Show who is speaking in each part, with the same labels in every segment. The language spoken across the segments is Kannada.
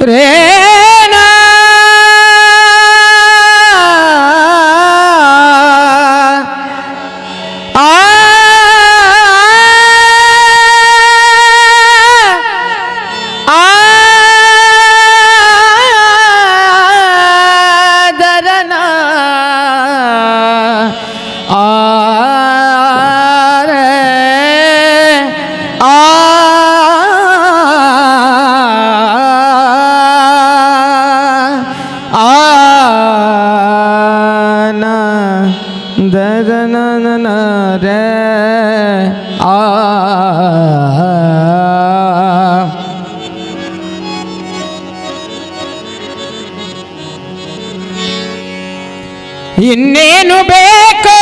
Speaker 1: ರೇನ ಆ ರೇ ಆ ಇನ್ನೇನು ಬೇಕು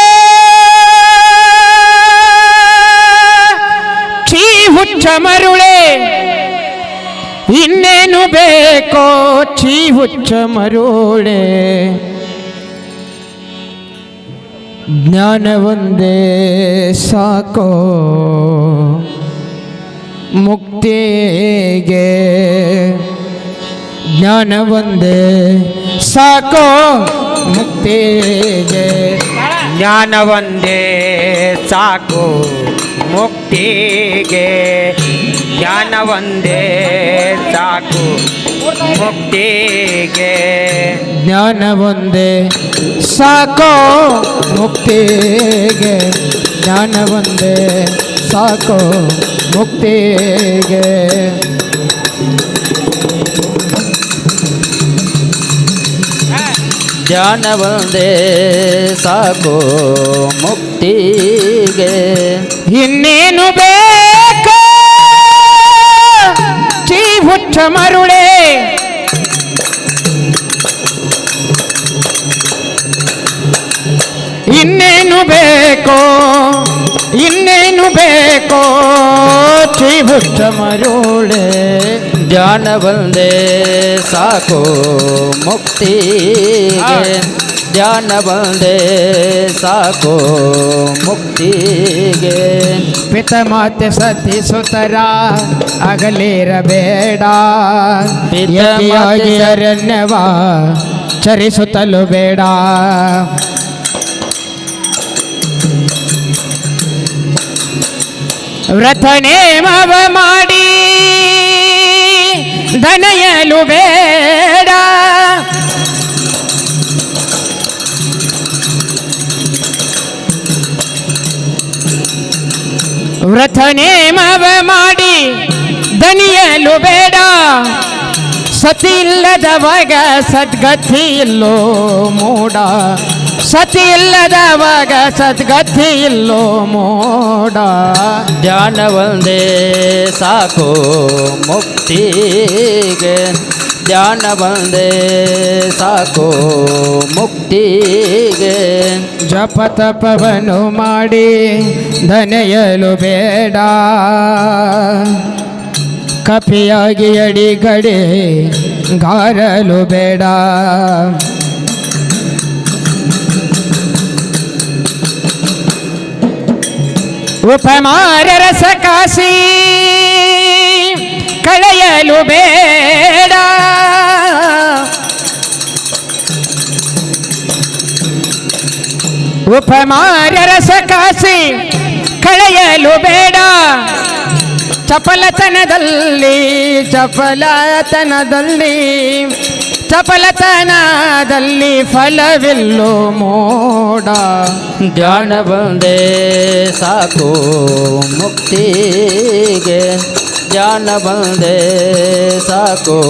Speaker 1: ಛೀ ಹುಚ್ಚ ಮರುಳೆ ಇನ್ನೇನು ಬೇಕೋ ಛೀ ಹುಚ್ಚ ಮರುಳೆ ಜ್ಞಾನ ಒಂದೇ ಸಾಕೋ ಮುಕ್ತಿಗೆ ಜ್ಞಾನ ಒಂದೇ ಸಾಕೋ ಮುಕ್ತಿಗೆ
Speaker 2: ಜ್ಞಾನ ಒಂದೇ ಸಾಕು ಮುಕ್ತಿಗೆ ಜ್ಞಾನ ಒಂದೇ ಸಾಕು ಮುಕ್ತಿಗೆ.
Speaker 1: ಜ್ಞಾನ ಒಂದೇ ಸಾಕೋ ಮುಕ್ತಿಗೆ. ಜ್ಞಾನ ಒಂದೇ ಸಾಕೋ ಮುಕ್ತಿಗೆ.
Speaker 3: ಜ್ಞಾನ ಒಂದೇ ಸಾಕೋ ಮುಕ್ತಿಗೆ.
Speaker 1: ಇನ್ನೇನು ಬೇಕು? ಚೀ ಹುಚ್ಚ ಮರುಳೆ ಇನ್ನೇನು ಬೇಕೋ ಇನ್ನೇನು ಬೇಕೋ ಹುಚ್ಚ ಮರುಳೆ
Speaker 3: ಜ್ಞಾನ ಬಂದೆ ಸಾಕು ಮುಕ್ತಿ ಜ್ಞಾನ ಬಂದೆ ಸಾಕು ಮುಕ್ತಿಗೆ.
Speaker 1: ಪಿತ ಮಾತೆ ಸತಿ ಸುತರ ಅಗಲಿರಬೇಡ. ಅರಣ್ಯವ ಚರಿಸುತ್ತಲು ಬೇಡ. ವ್ರತ ನೇಮವ ಮಾಡಿ ದನಯಲು ಬೇಡ. ವ್ರತ ನೇಮವ ಮಾಡಿ ದನಿಯಲು ಬೇಡ. ಸತಿ ಇಲ್ಲದವಾಗ ಸದ್ಗತಿ ಇಲ್ಲೋ ಮೂಡ. ಸತಿ ಇಲ್ಲದವಾಗ ಸದ್ಗತಿ ಇಲ್ಲೋ ಮೋಡ.
Speaker 3: ಜ್ಞಾನ ಒಂದೇ ಸಾಕು ಮುಕ್ತಿಗೆ. ಜ್ಞಾನ ಒಂದೇ ಸಾಕು ಮುಕ್ತಿಗೆ.
Speaker 1: ಜಪ ತಪವನ್ನು ಮಾಡಿ ಧನೆಯಲು ಬೇಡ. ಕಪಿಯಾಗಿ ಅಡಿಗಡೆ ಗಾರಲು ಬೇಡ. ಉಪಮಾರ ರಸ ಕಾಸಿ ಕಳೆಯಲು ಬೇಡ. ಉಪಮಾರರಸ ಕಾಸಿ ಕಳೆಯಲು ಬೇಡ. ಚಪಲತನದಲ್ಲಿ ಚಪಲತನದಲ್ಲಿ ಚಪಲತನದಲ್ಲಿ ಫಲವಿಲ್ಲೋ ಮೋಡ.
Speaker 3: ಜ್ಞಾನ ಬಂದೇ ಸಾಕು ಮುಕ್ತಿಗೆ. ಜ್ಞಾನ ಬಂದೇ ಸಾಕು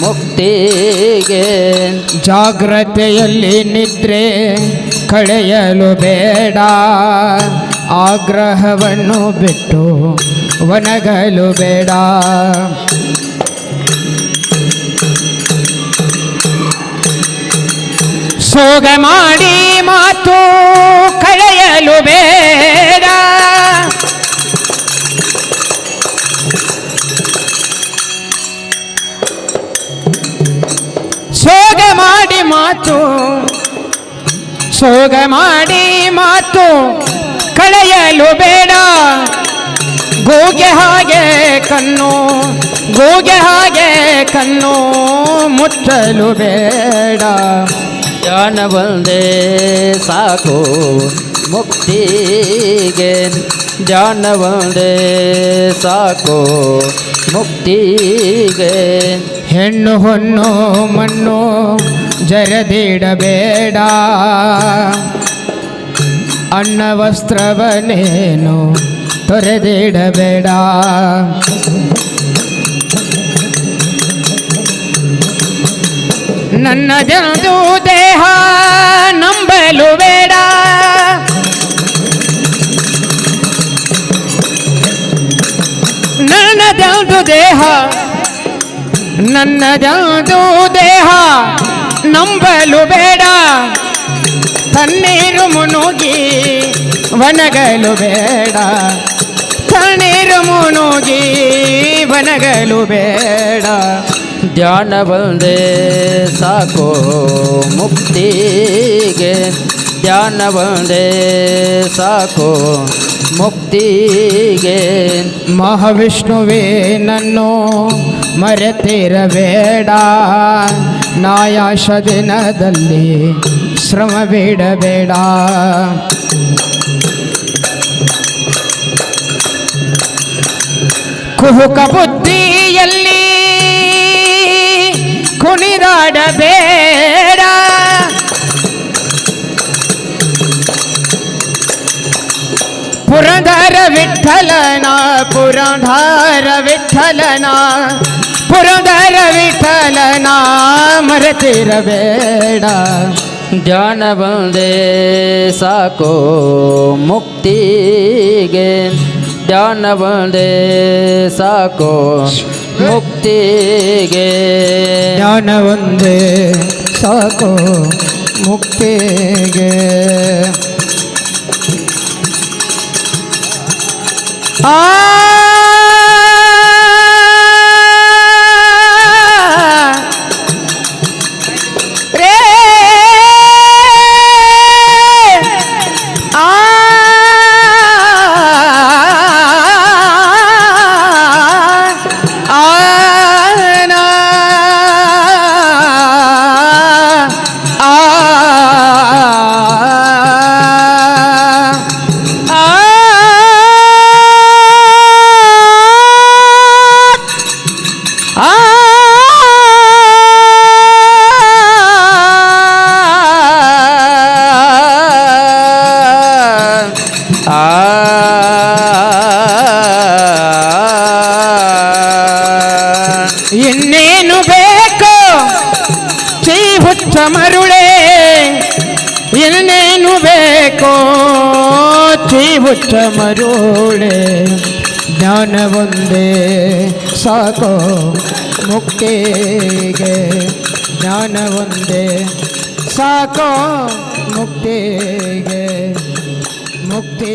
Speaker 3: ಮುಕ್ತಿಗೆ.
Speaker 1: ಜಾಗ್ರತೆಯಲ್ಲಿ ನಿದ್ರೆ ಕಳೆಯಲು ಬೇಡ. ಆಗ್ರಹವನ್ನು ಬಿಟ್ಟು ಒಣಗಲು ಬೇಡ. ಸೋಗ ಮಾಡಿ ಮಾತು ಕಳೆಯಲು ಬೇಡ. ಸೋಗ ಮಾಡಿ ಮಾತು ಸೋಗ ಮಾಡಿ ಮಾತು ಕಳೆಯಲು ಬೇಡ. ಗೋಗೆ ಹಾಗೆ ಕಣ್ಣು, ಗೋಗೆ ಹಾಗೆ ಕಣ್ಣು ಮುಚ್ಚಲು ಬೇಡ.
Speaker 3: ಜ್ಞಾನ ಬಂದೇ ಸಾಕು ಮುಕ್ತಿಗೆ. ಜಾಣ ಬಂದೇ ಸಾಕು ಮುಕ್ತಿಗೆ.
Speaker 1: ಹೆಣ್ಣು ಹೊಣ್ಣು ಮಣ್ಣು ಜರದಿಡಬೇಡ. ಅನ್ನ ವಸ್ತ್ರವನೇನು ತೊರೆದಿಡಬೇಡ. ನನ್ನದೊಂದು ದೇಹ ನಂಬಲು ಬೇಡ. ನನ್ನದೊಂದು ದೇಹ? ನನ್ನದೊಂದು ದೇಹ? ನಂಬಲು ಬೇಡ. ತಣ್ಣೀರು ಮುನುಗಿ ವನಗಲು ಬೇಡ. ತಣ್ಣೀರು ಮುನುಗಿ ವನಗಲು ಬೇಡ.
Speaker 3: ಧ್ಯಾನ ಬಂದೆ ಸಾಕು ಮುಕ್ತಿಗೆ. ಧ್ಯಾನ ಬಂದೆ ಸಾಕು ಮುಕ್ತಿಗೆ.
Speaker 1: ಮಹಾವಿಷ್ಣುವೇ ನನ್ನು ಮರೆತಿರಬೇಡ. ನಾಯಾಶ ದಿನದಲ್ಲಿ ಶ್ರಮ ಬಿಡಬೇಡ ಕುಹುಕ ಬುದ್ಧಿಯಲ್ಲಿ ಕುಣಿದಾಡಬೇಡ ಪುರಂದರ ವಿಠಲನ ಪುರಂದರ ವಿಠಲನ ಪುರಂದರ ವಿಠಲನ ಮರೆತಿರಬೇಡ
Speaker 3: ಧ್ಯಾನ ಬಂದೆ ಸಾಕು ಮುಕ್ತಿಗೆ ಧ್ಯಾನ ಬಂದೆ ಸಾಕು ಮುಕ್ತಿಗೆ.
Speaker 1: ಜ್ಞಾನ ಒಂದೇ ಸಾಕು ಮುಕ್ತಿಗೆ. ಆ ಇನ್ನೇನು ಬೇಕು ಚೀ ಹುಚ್ಚ ಮರುಳೆ ಇನ್ನೇನು ಬೇಕು ಚೀ ಹುಚ್ಚ ಮರುಳೆ ಜ್ಞಾನ ಒಂದೇ ಸಾಕೋ ಮುಕ್ತಿಗೆ ಜ್ಞಾನ ಒಂದೇ ಸಾಕೋ ಮುಕ್ತಿಗೆ ಮುಕ್ತಿ